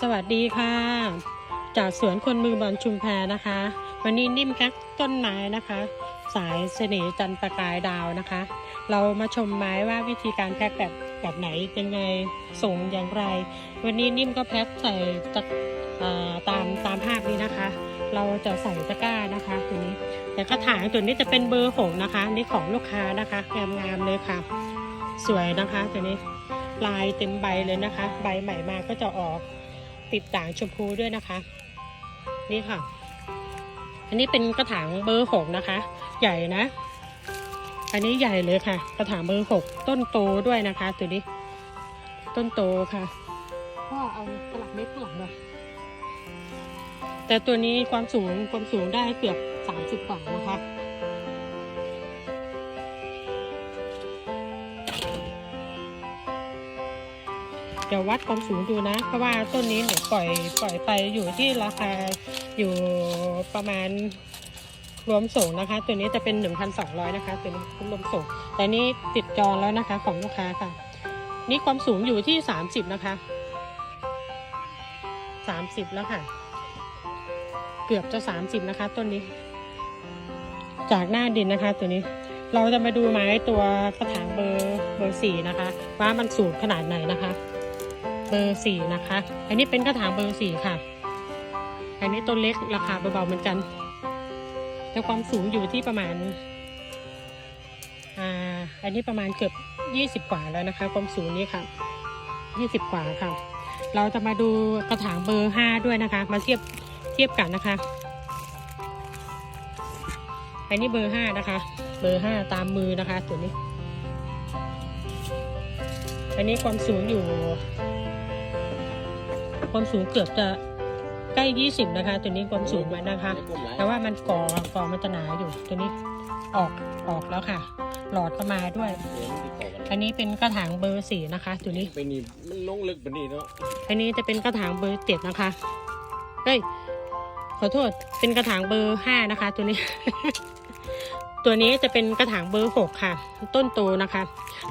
สวัสดีค่ะ จากสวนคนมือบอลชุมแพนะคะ วันนี้นิ่มแพ็กต้นไม้นะคะ สายเสน่ห์จันประกายดาวนะคะ เรามาชมไม้ว่าวิธีการแพ็กแบบแบบไหนยังไงส่งอย่างไร วันนี้นิ่มก็แพ็กใส่ตะอ่าตามตามภาพนี้นะคะ เราจะใส่ตะกร้านะคะตัวนี้แต่กระถางตัวนี้จะเป็นเบอร์หกนะคะ นี่ของลูกค้านะคะงามๆเลยค่ะ สวยนะคะตัวนี้ลายเต็มใบเลยนะคะ ใบใหม่มาก็จะออก ติดด่างชมพูด้วยนะคะ นี่ค่ะ อันนี้เป็นกระถางเบอร์หกนะคะ ใหญ่นะ อันนี้ใหญ่เลยค่ะ กระถางเบอร์หกต้นโตด้วยนะคะตัวนี้ ต้นโตค่ะพ่อเอากระหลักเม็ดข้างหลังเลยแต่ตัวนี้ความสูงความสูงได้เกือบสามสิบกว่านะคะ ดี๋ยววัดความสูงดูนะ เพราะว่าต้นนี้หนูปล่อยปล่อยไปอยู่ที่ราคาอยู่ประมาณรวมส่งนะคะ ตัวนี้จะเป็น 1,200 นะคะ ตัวนี้รวมส่ง แต่นี่ติดจองแล้วนะคะของลูกค้าค่ะ นี่ความสูงอยู่ที่ 30 นะคะ 30 แล้วค่ะ เกือบจะ 30 นะคะ ต้นนี้ จากหน้าดินนะคะ ตัวนี้เราจะมาดูไม้ตัวกระถางเบอร์เบอร์สี่นะคะ ว่ามันสูงขนาดไหนนะคะ บอร์สี่นะคะ อันนี้เป็นกระถางเบอร์สี่ค่ะ อันนี้ต้นเล็กราคาเบาๆเหมือนกัน แต่ความสูงอยู่ที่ประมาณ อ่า อันนี้ประมาณเกือบยี่สิบกว่าแล้วนะคะ ความสูงนี้ค่ะยี่สิบกว่าค่ะ เราจะมาดูกระถางเบอร์ห้าด้วยนะคะ มาเทียบเทียบกันนะคะ อันนี้เบอร์ห้านะคะ เบอร์ห้าตามมือนะคะตัวนี้อันนี้ความสูงอยู่ ความสูงเกือบจะใกล้ยี่สิบนะคะ ตัวนี้ความสูงมันนะคะ แต่ว่ามันก่อก่อมันจะหนาอยู่ ตัวนี้ออกออกแล้วค่ะ หลอดก็มาด้วย อันนี้เป็นกระถางเบอร์สี่นะคะ ตัวนี้ไปนี่มันลงลึกปานนี้เนาะ อันนี้จะเป็นกระถางเบอร์เจ็ดนะคะ เฮ้ย ขอโทษ เป็นกระถางเบอร์ห้านะคะ ตัวนี้ ตัวนี้จะเป็นกระถางเบอร์หกค่ะ ต้นโตนะคะ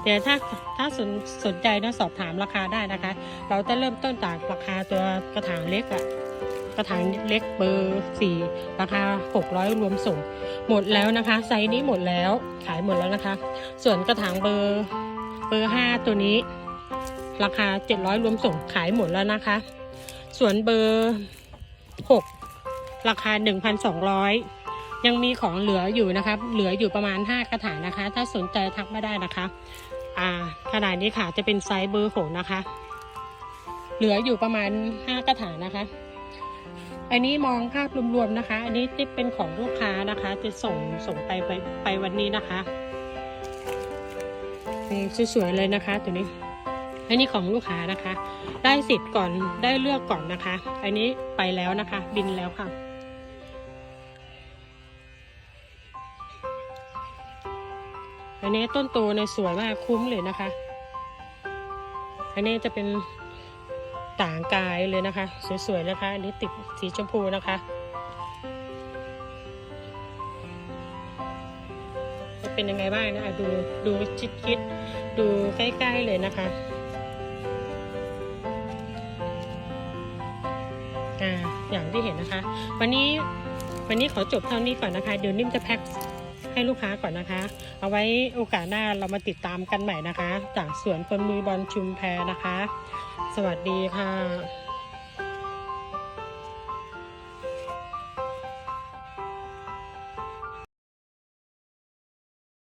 เดี๋ยวถ้าถ้าสนสนใจนะสอบถามราคาได้นะคะ เราจะเริ่มต้นจากราคาตัวกระถางเล็กอะกระถางเล็กเบอร์สี่ราคาหกร้อยรวมส่ง หมดแล้วนะคะ ไซส์นี้หมดแล้วขายหมดแล้วนะคะ ส่วนกระถางเบอร์เบอร์ห้าตัวนี้ ราคา 700 รวมส่งขายหมดแล้วนะคะ ส่วนเบอร์6ราคา 1,200 ยังมีของเหลืออยู่นะคะเหลืออยู่ประมาณ 5 กระถางนะคะ ถ้าสนใจทักมาได้นะคะ อ่าขนาดนี้ค่ะจะเป็นไซส์เบอร์6นะคะ เหลืออยู่ประมาณ 5 กระถางนะคะ อันนี้มองภาพรวมๆนะคะ อันนี้ที่เป็นของลูกค้านะคะ จะส่งส่งไปไปไปวันนี้นะคะนี่สวยๆเลยนะคะ ตัวนี้ อันนี้ของลูกค้านะคะ ได้สิทธิ์ก่อนได้เลือกก่อนนะคะ อันนี้ไปแล้วนะคะ บินแล้วค่ะ อันนี้ต้นโตในสวยมากคุ้มเลยนะคะ อันนี้จะเป็นต่างกายเลยนะคะ สวยๆนะคะ อันนี้ติดสีชมพูนะคะจะเป็นยังไงบ้างนะะดูดูชิดๆดูใกล้ๆเลยนะคะอ่าอย่างที่เห็นนะคะ วันนี้วันนี้ขอจบเท่านี้ก่อนนะคะ เดี๋ยวนิ่มจะแพ็ค ให้ลูกค้าก่อนนะคะ เอาไว้โอกาสหน้าเรามาติดตามกันใหม่นะคะ จากสวนคนมือบอลชุมแพนะคะ สวัสดีค่ะ